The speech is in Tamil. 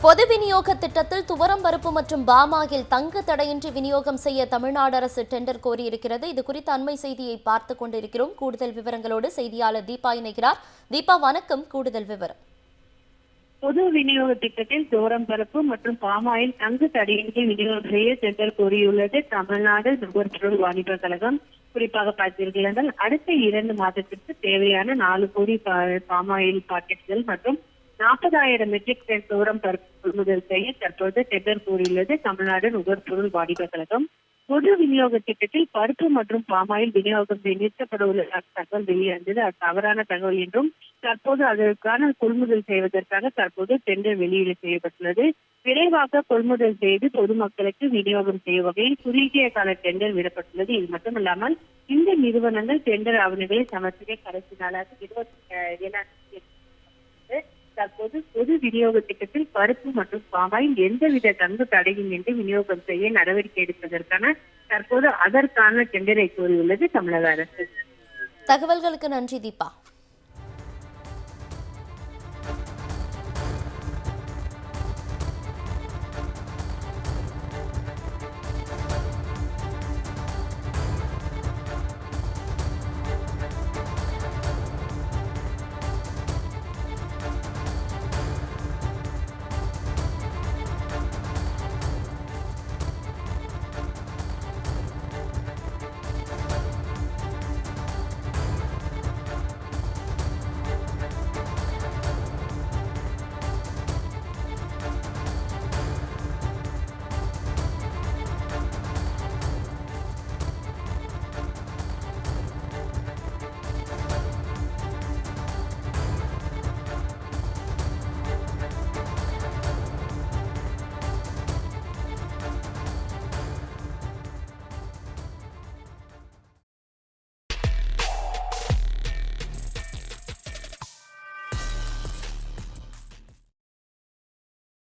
பொது விநியோக திட்டத்தில் துவரம் பருப்பு மற்றும் பாமாயில் தங்க தடையின்றி விநியோகம் செய்ய தமிழ்நாடு அரசு டெண்டர் கோரியிருக்கிறது. இது குறித்த அண்மை செய்தியை பார்த்துக் கொண்டிருக்கிறோம். கூடுதல் விவரங்களோடு செய்தியாளர் தீபா இணைகிறார். தீபா வணக்கம். கூடுதல் விவரம். பொது விநியோக திட்டத்தில் தோரம் பருப்பு மற்றும் பாமாயில் தங்கு தடையின்றி விநியோகம் செய்ய டெண்டர் கோரியுள்ளது தமிழ்நாடு நுகர்பொருள் வாணிப கழகம். குறிப்பாக பார்த்தீர்கள் என்றால் அடுத்த இரண்டு மாதத்திற்கு தேவையான நாலு கோடி பா- பாமாயில் பாக்கெட்டுகள் மற்றும் நாற்பதாயிரம் மெட்ரிக் டன் தோரம் கொள்முதல் செய்ய தற்போது டெண்டர் கூறியுள்ளது தமிழ்நாடு நுகர்பொருள் வாணிப கழகம். பொது விநியோக திட்டத்தில் பருப்பு மற்றும் பாமாயில் விநியோகம் நிறுத்தப்பட உள்ள தகவல் வெளியிருந்தது அது தவறான தகவல் என்றும் தற்போது அதற்கான கொள்முதல் செய்வதற்காக தற்போது டெண்டர் வெளியீடு செய்யப்பட்டுள்ளது. விரைவாக கொள்முதல் செய்து பொதுமக்களுக்கு விநியோகம் செய்யும் வகையில் குறுகிய கால டெண்டர் விடப்பட்டுள்ளது. இது மட்டுமல்லாமல் இந்த நிறுவனங்கள் டெண்டர் ஆவணங்களை சமர்ப்பிக்க கடைசி நாளாக இருபத்தி ஏழாம் தேதி தற்போது பொது விநியோக திட்டத்தில் பருப்பு மற்றும் பாமாயில் எந்தவித தங்கு தடையும் என்று விநியோகம் செய்ய நடவடிக்கை எடுப்பதற்கான தற்போது அதற்கான டெண்டரை கோரியுள்ளது தமிழக அரசு. தகவல்களுக்கு நன்றி தீபா.